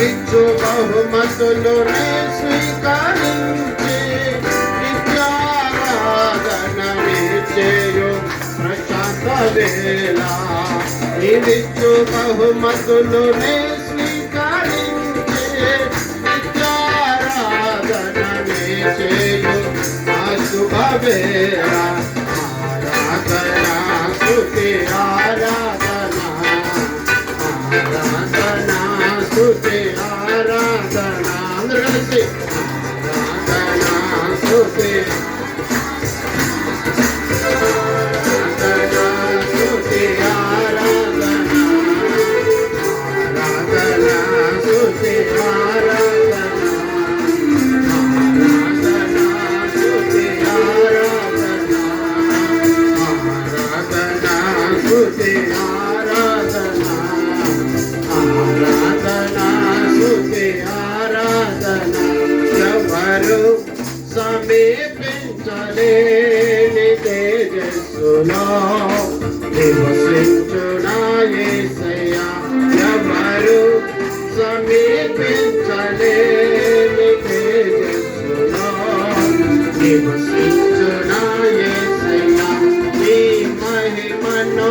ఇచ్చు బహుమతులు నీ స్వీకరించి విద్యారాధన చేయు ప్రశాంత వేళ. ఇదిచ్చు బహుమతులు నీ స్వీకరించి విద్యారాధన చేయు ఆ వేళ I'm of it. కనిపించలేని తేజస్సులో నివసించునాయ్యా ఎవరు సమీపించలేని తేజస్సులో నివసించునాయ్యా ఈ మహిమను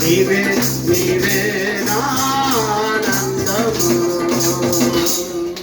ನೀವೇ ನೀವೇ ನಾ us